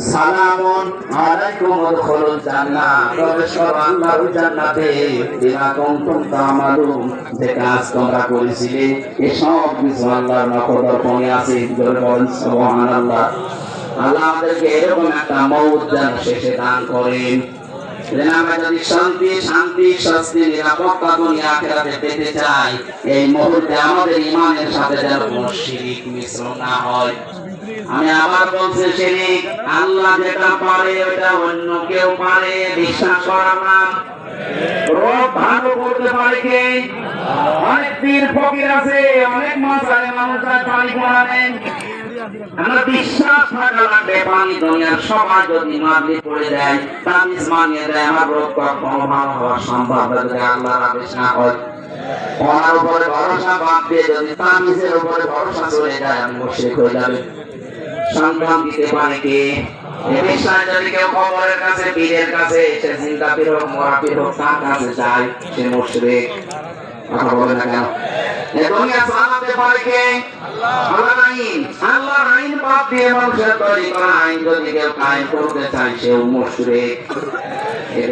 সালামুন আলাইকুম উদখুলুল জান্নাহ। প্রবেশ করো আল্লাহর জান্নাতে বিমা কুনতুম তা'মালুন। যে কাজ তোমরা করেছিলে এই সব কিছু আল্লাহর নখদর্পণে আছে। জোরে বলেন, সুবহানাল্লাহ। আল্লাহ আমাদেরকে এরকম একটা মৌত যেন শেষে দান করেন। আমরা যদি শান্তি শান্তি, শাস্তি, নিরাপত্তা দুনিয়া আখেরাতে পেতে চাই। এই মুহূর্তে আমাদের ইমানের সাথে যেন কোনো শিরিক মিশ্রণ না হয়। আমি আবার বলছি, শিরিক আল্লাহ যেটা পারে, ওটা অন্য কেউ পারে। বিশ্বাস করা না রোগ ভালো করতে পারে কে? অনেক পীর ফকির আছে, অনেক মাসালে মানুষরা পানি পড়াবেন আমরা বিশ্বাস থাকা লাগবে পানি দুনিয়ার সবাই যদি মারলি পড়ে দেয় তাবিজ মানিয়ে দেয়, আমার রোগ কখনো ভালো হওয়া সম্ভব যদি আল্লাহর আদেশ না হয় ওনার উপরে ভরসা বাদ দিয়ে যদি তাবিজের উপরে ভরসা চলে যায়, আমি মুশরিক হয়ে যাবে। সন্তান দিতে পারে কে? এ বিষয়ে যদি কেউ কবরের কাছে, পীরের কাছে সে জিন্দা পীর হোক, মরা পীর হোক, তার কাছে যায়, সে মুশরিক। কথা বলে না কেন? এ দুনিয়া চালাতে পারে কে? আইন বাদ দিয়ে মানুষের তৈরি করা আইন যদি কেউ কায়েম করতে চায় সেও মুশরিক